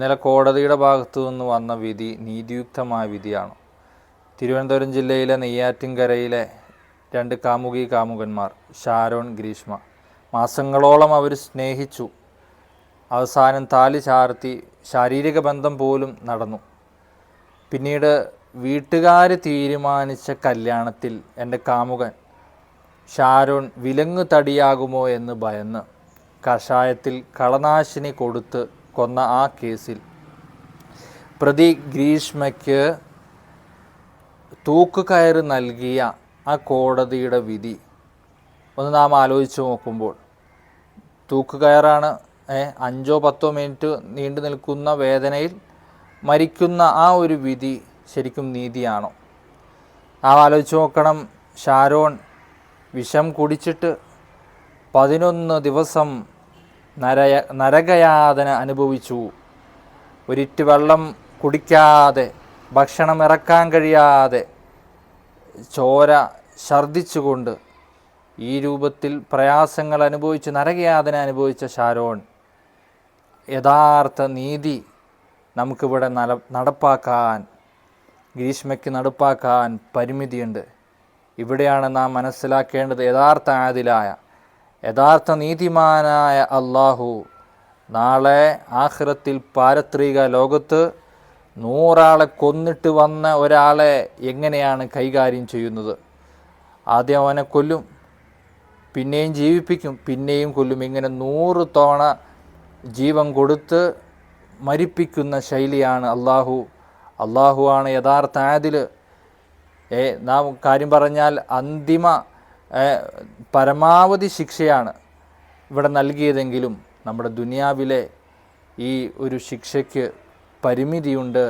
ഇന്നലെ കോടതിയുടെ ഭാഗത്തു നിന്ന് വന്ന വിധി നീതിയുക്തമായ വിധിയാണ്. തിരുവനന്തപുരം ജില്ലയിലെ നെയ്യാറ്റിൻകരയിലെ രണ്ട് കാമുകി കാമുകന്മാർ ഷാരോൺ ഗ്രീഷ്മ മാസങ്ങളോളം അവർ സ്നേഹിച്ചു. അവസാനം താലി ചാർത്തി ശാരീരിക ബന്ധം പോലും നടന്നു. പിന്നീട് വീട്ടുകാർ തീരുമാനിച്ച കല്യാണത്തിൽ എന്റെ കാമുകൻ ഷാരോൺ വിലങ്ങു തടിയാകുമോ എന്ന് ഭയന്ന് കഷായത്തിൽ കളനാശിനി കൊടുത്ത് കൊന്ന ആ കേസിൽ. പ്രതി ഗ്രീഷ്മയ്ക്ക് തൂക്കുകയറ് നൽകിയ ആ കോടതിയുടെ വിധി. ഒന്ന് നാം ആലോചിച്ച് നോക്കുമ്പോൾ തൂക്കുകയറാണ് അഞ്ചോ പത്തോ മിനിറ്റ് നീണ്ടു നിൽക്കുന്ന വേദനയിൽ മരിക്കുന്ന ആ ഒരു വിധി ശരിക്കും നീതിയാണോ? നാം ആലോചിച്ച് നോക്കണം ഷാരോൺ വിഷം കുടിച്ചിട്ട് പതിനൊന്ന് ദിവസം നരയ നരകയാതന അനുഭവിച്ചു. ഒരിറ്റ് വെള്ളം കുടിക്കാതെ ഭക്ഷണം ഇറക്കാൻ കഴിയാതെ ചോര ഛർദ്ദിച്ചുകൊണ്ട് ഈ രൂപത്തിൽ പ്രയാസങ്ങൾ അനുഭവിച്ച് നരകയാതന അനുഭവിച്ച ഷാരോൺ യഥാർത്ഥ നീതി നമുക്കിവിടെ നല നടപ്പാക്കാൻ ഗ്രീഷ്മയ്ക്ക് നടപ്പാക്കാൻ പരിമിതിയുണ്ട്. ഇവിടെയാണ് നാം മനസ്സിലാക്കേണ്ടത് യഥാർത്ഥ ആദിലായ യഥാർത്ഥ നീതിമാനായ അള്ളാഹു നാളെ ആഖിറത്തിൽ പാരത്രിക ലോകത്ത് നൂറാളെ കൊന്നിട്ട് വന്ന ഒരാളെ എങ്ങനെയാണ് കൈകാര്യം ചെയ്യുന്നത്? ആദ്യം അവനെ കൊല്ലും പിന്നെയും ജീവിപ്പിക്കും പിന്നെയും കൊല്ലും. ഇങ്ങനെ നൂറ് തവണ ജീവൻ കൊടുത്ത് മരിപ്പിക്കുന്ന ശൈലിയാണ് അള്ളാഹു അള്ളാഹു ആണ് യഥാർത്ഥ ആതിൽ ഏ നാം കാര്യം പറഞ്ഞാൽ അന്തിമ പരമാവധി ശിക്ഷയാണ് ഇവിടെ നൽകിയതെങ്കിലും നമ്മുടെ ദുനിയാവിലെ ഈ ഒരു ശിക്ഷയ്ക്ക് പരിമിതിയുണ്ട്